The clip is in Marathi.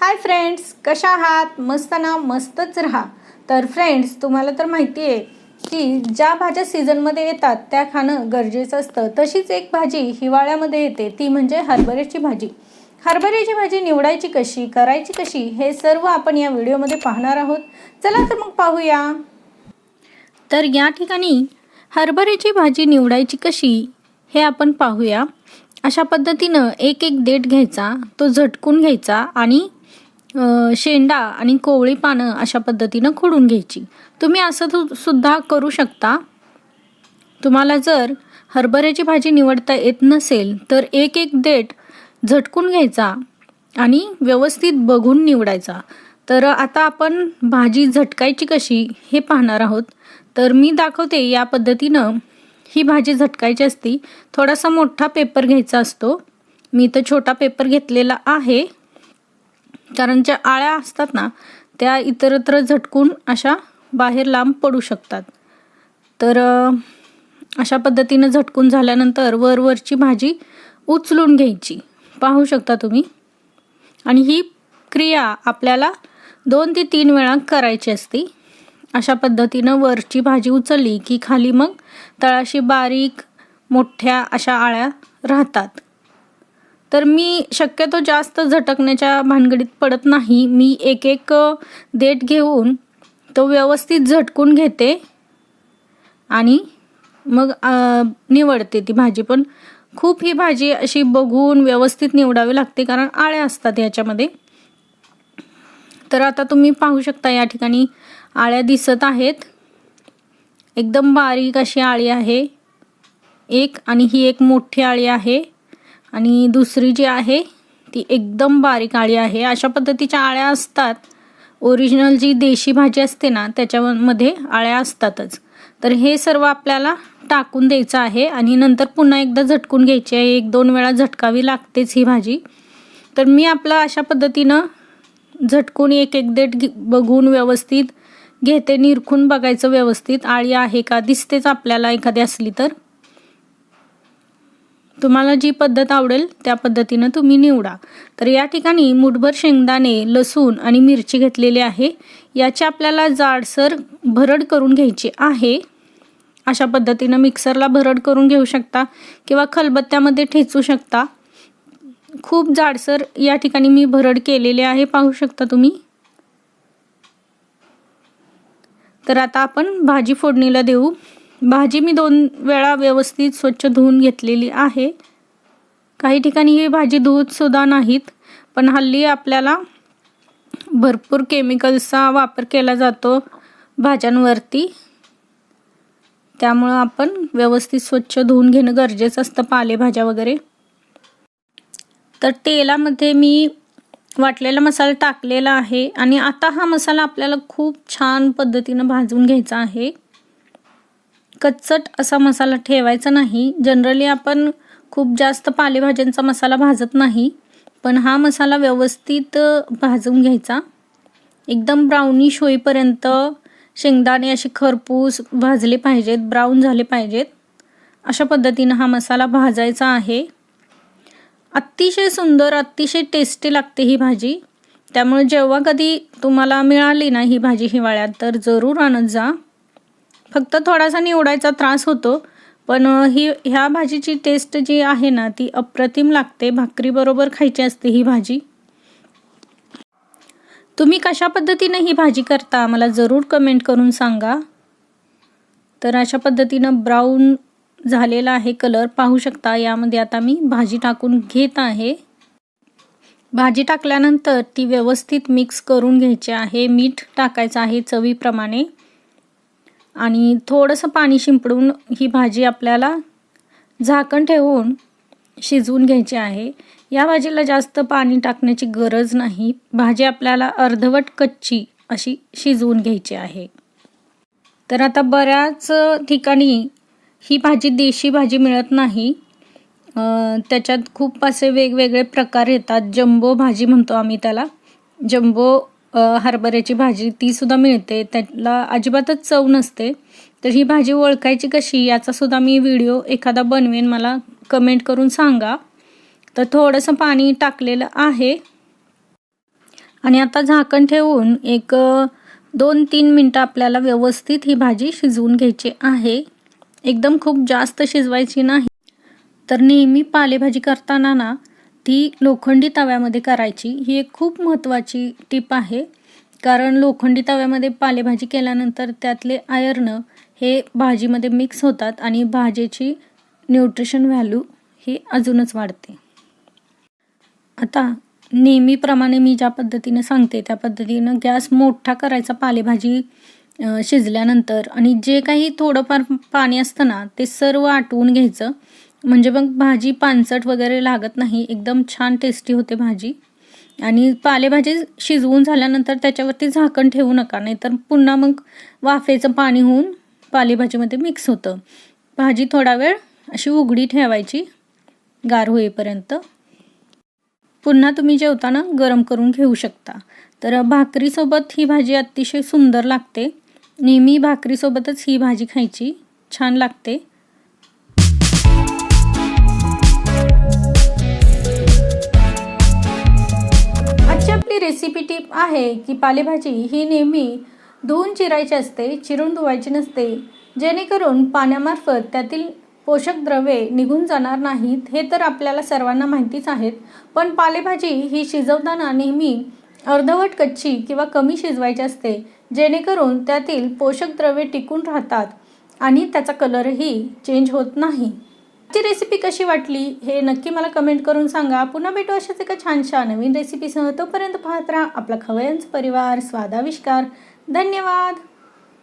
हाय फ्रेंड्स कशा आहात? मस्त ना? मस्तच राहा. तर फ्रेंड्स तुम्हाला तर माहिती आहे की ज्या भाज्या सीझनमध्ये येतात त्या खाणं गरजेचं असतं. तशीच एक भाजी हिवाळ्यामध्ये येते. ती म्हणजे हरभऱ्याची भाजी. हरभऱ्याची भाजी निवडायची कशी करायची कशी हे सर्व आपण या व्हिडिओमध्ये पाहणार आहोत. चला तर मग पाहूया. तर या ठिकाणी हरभऱ्याची भाजी निवडायची कशी हे आपण पाहूया. अशा पद्धतीनं एक एक देठ घ्यायचा तो झटकून घ्यायचा आणि शेंडा आणि कोवळी पानं अशा पद्धतीनं खोडून घ्यायची. तुम्ही असं तु- सुद्धा करू शकता. तुम्हाला जर हरभऱ्याची भाजी निवडता येत नसेल तर एक एक देठ झटकून घ्यायचा आणि व्यवस्थित बघून निवडायचा. तर आता आपण भाजी झटकायची कशी हे पाहणार आहोत. तर मी दाखवते या पद्धतीनं ही भाजी झटकायची असती. थोडासा मोठा पेपर घ्यायचा असतो. मी तर छोटा पेपर घेतलेला आहे. कारण ज्या आळ्या असतात ना त्या इतरत्र झटकून अशा बाहेर लांब पडू शकतात. तर अशा पद्धतीनं झटकून झाल्यानंतर वरवरची भाजी उचलून घ्यायची. पाहू शकता तुम्ही? आणि ही क्रिया आपल्याला दोन ते तीन वेळा करायची असते. अशा पद्धतीनं वरची भाजी उचलली की खाली मग तळाशी बारीक मोठ्या अशा आळ्या राहतात. तर मी शक्यतो जास्त झटकण्याच्या भानगडीत पडत नाही. मी एक एक देठ घेऊन तो व्यवस्थित झटकून घेते आणि मग निवडते ती भाजी. पण खूप ही भाजी अशी बघून व्यवस्थित निवडावी लागते कारण आळ्या असतात याच्यामध्ये. तर आता तुम्ही पाहू शकता या ठिकाणी आळ्या दिसत आहेत. एकदम बारीक अशी आळी आहे. एक आणि ही एक मोठी आळी आहे. आणि दुसरी जी आहे ती एकदम बारीक आळी आहे. अशा पद्धतीच्या आळ्या असतात. ओरिजिनल जी देशी भाजी असते ना त्याच्यामध्ये आळ्या असतातच. तर हे सर्व आपल्याला टाकून द्यायचं आहे आणि नंतर पुन्हा एकदा झटकून घ्यायची आहे. एक दोन वेळा झटकावी लागतेच ही भाजी. तर मी आपलं अशा पद्धतीनं झटकून एक एक देठ बघून व्यवस्थित घेते. निरखून बघायचं व्यवस्थित. आळी आहे का? दिसतेच आपल्याला एखादी असली तर. तुम्हाला जी पद्धत आवडेल त्या पद्धतीनं तुम्ही निवडा. तर या ठिकाणी मुठभर शेंगदाणे लसूण आणि मिरची घेतलेली आहे. याची आपल्याला जाडसर भरड करून घ्यायची आहे. अशा पद्धतीनं मिक्सरला भरड करून घेऊ शकता किंवा खलबत्त्यामध्ये ठेचू शकता. खूप जाडसर या ठिकाणी मी भरड केलेले आहे पाहू शकता तुम्ही. तर आता आपण भाजी फोडणीला देऊ. भाजी मी दोन वेळा व्यवस्थित स्वच्छ धुवून घेतलेली आहे. काही ठिकाणी ही भाजी धुवतसुद्धा नाहीत पण हल्ली आपल्याला भरपूर केमिकल्सचा वापर केला जातो भाज्यांवरती. त्यामुळं आपण व्यवस्थित स्वच्छ धुवून घेणं गरजेचं असतं पालेभाज्या वगैरे. तर तेलामध्ये मी वाटलेला मसाला टाकलेला आहे आणि आता हा मसाला आपल्याला खूप छान पद्धतीनं भाजून घ्यायचा आहे. कच्चट असा मसाला ठेवायचा नाही. जनरली आपण खूप जास्त पालेभाज्यांचा मसाला भाजत नाही. पण हा मसाला व्यवस्थित भाजून घ्यायचा. एकदम ब्राउनिश होईपर्यंत शेंगदाणे असे खरपूस भाजले पाहिजेत ब्राऊन झाले पाहिजेत. अशा पद्धतीनं हा मसाला भाजायचा आहे. अतिशय सुंदर अतिशय टेस्टी लागते ही भाजी. त्यामुळे जेव्हा कधी तुम्हाला मिळाली ना ही भाजी हिवाळ्यात तर जरूर आणत जा. फक्त थोडासा निवडायचा त्रास होतो पण ही ह्या भाजीची टेस्ट जी आहे ना ती अप्रतिम लागते. भाकरीबरोबर खायची असते ही भाजी. तुम्ही कशा पद्धतीनं ही भाजी करता मला जरूर कमेंट करून सांगा. तर अशा पद्धतीनं ब्राऊन झालेला आहे कलर पाहू शकता यामध्ये आता मी भाजी टाकून घेत आहे. भाजी टाकल्यानंतर ती व्यवस्थित मिक्स करून घ्यायची आहे. मीठ टाकायचं आहे चवीप्रमाणे. आणि थोडंसं पाणी शिंपडून ही भाजी आपल्याला झाकण ठेवून शिजवून घ्यायची आहे. या भाजीला जास्त पाणी टाकण्याची गरज नाही. भाजी आपल्याला अर्धवट कच्ची अशी शिजवून घ्यायची आहे. तर आता बऱ्याच ठिकाणी ही भाजी देशी भाजी मिळत नाही. त्याच्यात खूप असे वेगवेगळे प्रकार येतात. जम्बो भाजी म्हणतो आम्ही त्याला. जम्बो हरभऱ्याची भाजी ती सुद्धा मिळते. त्याला अजिबातच चव नसते. तर ही भाजी ओळखायची कशी याचा सुद्धा मी व्हिडिओ एखादा बनवेन मला कमेंट करून सांगा. तर थोडंसं पाणी टाकलेलं आहे. आणि आता झाकण ठेवून एक दोन तीन मिनटं आपल्याला व्यवस्थित ही भाजी शिजवून घ्यायची आहे. एकदम खूप जास्त शिजवायची नाही. तर नेहमी पालेभाजी करताना ना ती लोखंडी तव्यामध्ये करायची ही एक खूप महत्त्वाची टीप आहे. कारण लोखंडी तव्यामध्ये पालेभाजी केल्यानंतर त्यातले आयर्न हे भाजीमध्ये मिक्स होतात आणि भाजीची न्यूट्रिशन व्हॅल्यू ही अजूनच वाढते. आता नेहमीप्रमाणे मी ज्या पद्धतीने सांगते त्या पद्धतीनं गॅस मोठा करायचा पालेभाजी शिजल्यानंतर आणि जे काही थोडंफार पाणी असतं ना ते सर्व आटवून घ्यायचं. म्हणजे मग भाजी पानसट वगैरे लागत नाही. एकदम छान टेस्टी होते भाजी. आणि पालेभाजी शिजवून झाल्यानंतर त्याच्यावरती झाकण ठेवू नका नाहीतर पुन्हा मग वाफेचं पाणी होऊन पालेभाजीमध्ये मिक्स होतं. भाजी थोडा वेळ अशी उघडी ठेवायची गार होईपर्यंत. पुन्हा तुम्ही जेवताना गरम करून घेऊ शकता. तर भाकरीसोबत ही भाजी अतिशय सुंदर लागते. नेहमी भाकरीसोबतच ही भाजी खायची. छान लागते. रेसिपी टिप आहे की पालेभाजी ही नेहमी धुवून चिरायची असते चिरून धुवायची नसते. जेणेकरून पाण्यामार्फत त्यातील पोषक द्रव्ये निघून जाणार नाहीत हे तर आपल्याला सर्वांना माहितीच आहेत. पण पालेभाजी ही शिजवताना नेहमी अर्धवट कच्ची किंवा कमी शिजवायची असते जेणेकरून त्यातील पोषक द्रव्ये टिकून राहतात आणि त्याचा कलरही चेंज होत नाही. ची रेसिपी कशी वाटली हे नक्की मला कमेंट करून सांगा. पुन्हा भेटू अशाच एका छानशा नवीन रेसिपीसह तोपर्यंत पाहत राहा आपला खवयांचा परिवार स्वादाविष्कार. धन्यवाद!